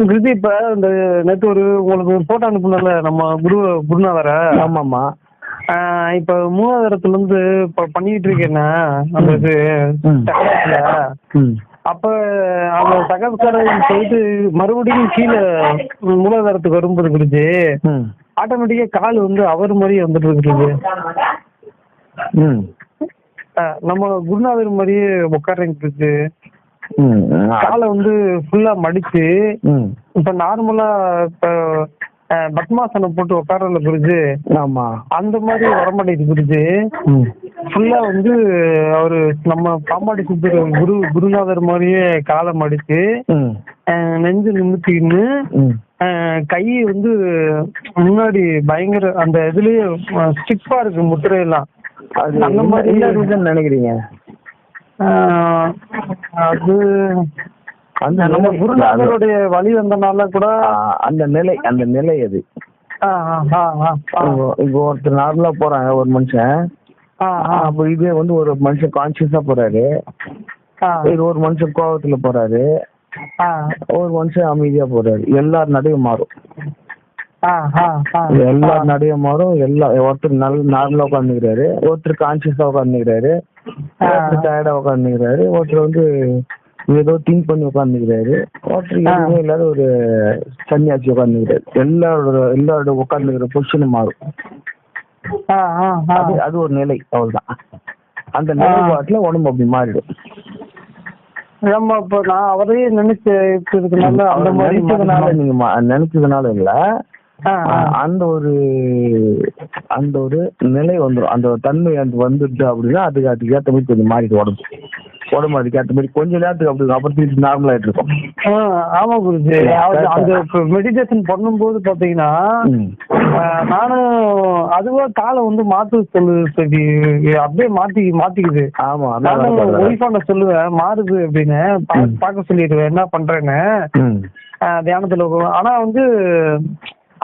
குருஜி இப்ப இந்த நேத்து ஒரு உங்களுக்கு போட்டோ அனுப்புனல நம்ம குரு குருநாதரை? ஆமாம்மா. ஆஹ் இப்ப மூலாதாரத்துல இருந்து இப்ப பண்ணிட்டு இருக்கேன்னா அந்த இது அப்ப அந்த சகஸ்காரம் போயிட்டு மறுபடியும் கீழே மூலாதாரத்துக்கு வரும்போது குருஜி ஆட்டோமேட்டிக்கா கால் வந்து அவர் மாதிரியே வந்துட்டு இருக்குது நம்ம குருநாதர் மாதிரியே உட்கார்றேங்க குருஜி காலை வந்து ஃபுல்லா மடிச்சு இப்ப நார்மலா இப்ப பத்மாசனம் போட்டு உட்காரல குருஜி ஆமா. அந்த மாதிரி வரமாட்டேங்குது குருஜி ஃபுல்லா வந்து அவரு நம்ம பாம்பாடி சித்தர் குரு குருநாதர் மாதிரியே காலை மடிச்சு நெஞ்சு நிமித்தின்னு கை வந்து முன்னாடி பயங்கர அந்த இதுலயே ஸ்டிஃபா இருக்கு முத்திரையெல்லாம். அது அந்த மாதிரி- நினைக்கிறீங்க? அது அந்த நம்ம குருநாதருடைய வழி வந்தனால கூட அந்த நிலை அந்த நிலை அது. இப்போ ஒருத்தர் நார்மலா போறாங்க ஒரு மனுஷன். அப்போ இதே வந்து ஒரு மனுஷன் கான்சியஸா போறாரு. இது ஒரு மனுஷன் கோவத்துல போறாரு. ஒரு மனுஷன் அமைதியா போறாரு. எல்லார் நடையும் மாறும். எல்லார் நடையும் மாறும். எல்லா ஒருத்தர் நல்ல நார்மலா உட்காந்துக்கிறாரு ஒருத்தர் கான்சியஸா உட்காந்துக்கிறாரு டயர்டா உட்காந்துக்கிறாரு ஒருத்தர் வந்து ஏதோ திங்க் பண்ணி உட்காந்துக்கிறாரு ஒருத்தர் எதுவுமே இல்லாத ஒரு சன்னியாசி உட்காந்துக்கிறாரு எல்லாரோட எல்லாரோட உட்காந்துக்கிற பொசிஷனும் மாறும். அது அது ஒரு நிலை. அவ்வளவுதான். அந்த நிலைப்பாட்டுல உடம்பு அப்படி மாறிடும். நம்ம இப்ப நான் அவரையே நினைச்சு இருக்கிறதுனால அந்த அவர் மாதிரி நினைச்சதுனால நீங்க மா- நினைச்சதுனால இல்ல. அந்த ஒரு அந்த ஒரு நிலை வந்துடும் அந்த தன்மை அந்த வந்துடுது அப்படின்னா அதுக்கு அதுக்கு ஏற்ற மாதிரி கொஞ்சம் மாறிடும் உடம்பு. உடம்பு அதுக்கு ஏற்ற மாதிரி கொஞ்ச நேரத்துக்கு அப்படி அப்புறம் திருப்பி நார்மல் ஆயிட்டு இருக்கும். ஆமா குருஜி. அந்த மெடிடேஷன் பண்ணும்போது பாத்தீங்கன்னா நானும் அதுவா காலை வந்து மாத்து சொல்லு அப்படியே மாத்தி மாத்திக்குது. ஆமா நானும் சொல்லுவேன் மாறுது அப்படின்னு. பா- பார்க்க சொல்லிடுவேன் என்ன பண்றேன்னு. தியானத்துல ஆனா வந்து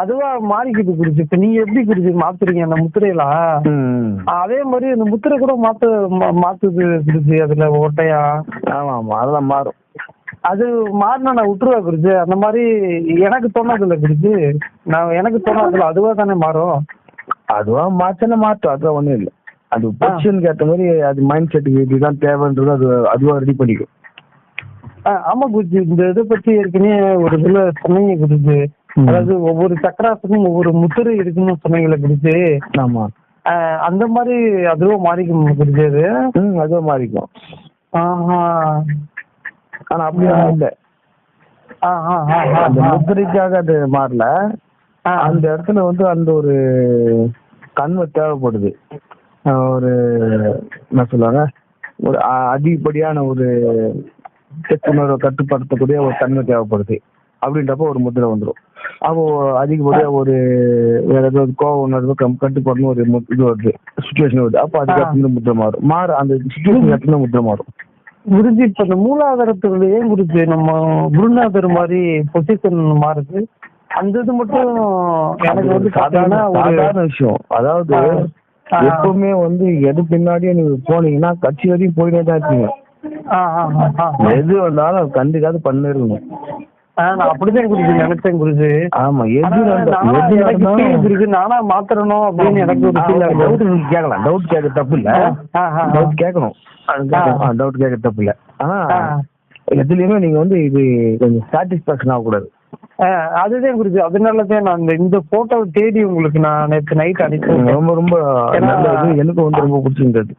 அதுவா மாறிக்குது குருஜி இப்ப நீங்க எப்படி குருஜி மாத்துறீங்க அந்த முத்திரையெல்லாம். அதே மாதிரி அந்த முத்திரை கூட மாத்த மாத்துது குருஜி அதுல ஓட்டையா? ஆமா ஆமா அதெல்லாம் மாறும். அது மாறினா நான் விட்டுருவா குருஜி அந்த மாதிரி எனக்கு தோணாது இல்ல குருஜி நான் எனக்கு தோணாதுல அதுவா தானே மாறும்? அதுவா மாத்தன மாற்றம் அதுதான் ஒண்ணும் இல்லை. அது பொசிஷனுக்கு ஏற்ற மாதிரி அது மைண்ட் செட்டுக்கு இதுதான் தேவைன்றது அது அதுவா ரெடி பண்ணிக்கும். ஆமா குருஜி இந்த இதை பத்தி ஏற்கனவே ஒரு இதுல சொன்னீங்க குருஜி. அதாவது ஒவ்வொரு சக்கராசனும் ஒவ்வொரு முத்திரை இருக்குன்னு சொன்னீங்களே குருஜி. ஆமா. அந்த மாதிரி அதுவா மாறிக்கும் குருஜி அது? அதுவும் மாறிக்கும். ஆஹா. ஆனா அப்படியெல்லாம் இல்லை. அந்த. முத்திரைக்காக அது மாறல. அந்த இடத்துல வந்து அந்த ஒரு தன்மை தேவைப்படுது. ஒரு என்ன சொல்லுவாங்க? ஒரு அதிகப்படியான ஒரு செத்துணர்வை கட்டுப்படுத்தக்கூடிய ஒரு தன்மை தேவைப்படுது. அப்படின்றப்ப ஒரு முத்திரை வந்துடும் அப்போ அதிகப்படியா ஒரு வேற ஏதாவது கோவ உணர்வு கம் கட்டுப்படணும் ஒரு இது வருது. சுச்சுவேஷன் வருது. அப்போ அதுக்கு ஏற்ற முத்திரை மாறும். மாற அந்த சுச்சுவேஷன் ஏற்ற முத்திரை மாறும். குருஜி இப்ப இந்த மூலாதாரத்துல ஏன் குருஜி நம்ம குருநாதர் மாதிரி பொசிஷன் மாறுது. அந்த இது மட்டும் எனக்கு வந்து சாதாரண விஷயம். அதாவது. எப்பவுமே வந்து எது பின்னாடியே நீங்க போனீங்கன்னா கட்சி வரையும் போயிட்டே தான் இருக்கீங்க. எது வந்தாலும் கண்டிக்காது பண்ணிருக்கணும் அப்படிதான் குருஜி நினைச்சேன் குருஜி ஆமா எது நானா மாத்தறணும் அப்படின்னு எனக்கு ஒரு டவுட் கேட்கலாம் டவுட் கேட்க தப்பு இல்ல. டவுட் கேட்கணும். டவுட் கேட்க தப்பு இல்ல. ஆனா. எதுலயுமே நீங்க வந்து இது கொஞ்சம் சாட்டிஸ்பாக்சன் ஆகக்கூடாது. அதுதான் குருஜி அதனால தான் நான் இந்த- இந்த போட்டோ தேடி உங்களுக்கு நான் நேற்று நைட் அனுப்பி ரொம்ப ரொம்ப எனக்கு வந்து ரொம்ப பிடிச்சிருந்தது.